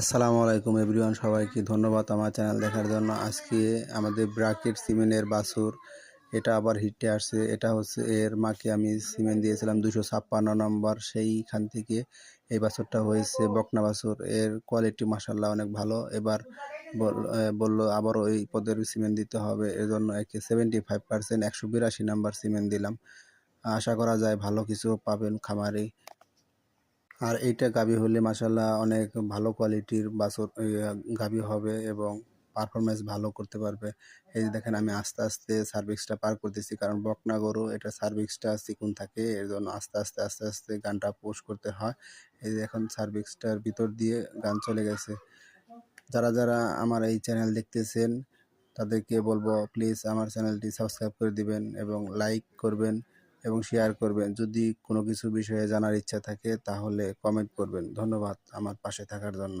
আসসালামু আলাইকুম এভরিওয়ান, সবাইকে ধন্যবাদ আমার চ্যানেল দেখার জন্য। আজকে আমাদের ব্রাকেট সিমেন্টের বাছুর, এটা আবার হিটে আসছে। এটা হচ্ছে এর মাকে আমি সিমেন্ট দিয়েছিলাম দুশো ছাপ্পান্ন নম্বর, সেইখান থেকে এই বাছুরটা হয়েছে বকনা বাছুর। এর কোয়ালিটি মাসাল্লাহ অনেক ভালো। এবার বলল আবারও এই পদের সিমেন্ট দিতে হবে। এর জন্য একে সেভেন্টি ফাইভ পার্সেন্ট একশো বিরাশি নাম্বার সিমেন্ট দিলাম। আশা করা যায় ভালো কিছু পাবেন খামারে। আর এইটা গাভী হলে মাসাল্লাহ অনেক ভালো কোয়ালিটির বাছুর গাভী হবে এবং পারফরমেন্স ভালো করতে পারবে। এই যে দেখেন আমি আস্তে আস্তে সার্ভিক্সটা পার করতেছি কারণ বকনা গরু, এটা সার্ভিক্সটা চিকুন থাকে, এর জন্য আস্তে আস্তে আস্তে আস্তে গানটা পোষ করতে হয়। এই যে এখন সার্ভিক্সটার ভিতর দিয়ে গান চলে গেছে। যারা যারা আমার এই চ্যানেল দেখতেছেন, তাদেরকে বলব প্লিজ আমার চ্যানেলটি সাবস্ক্রাইব করে দিবেন এবং লাইক করবেন। এবং শেয়ার করবেন। যদি কোনো কিছু বিষয়ে জানার ইচ্ছা থাকে তাহলে কমেন্ট করবেন। ধন্যবাদ আমার পাশে থাকার জন্য।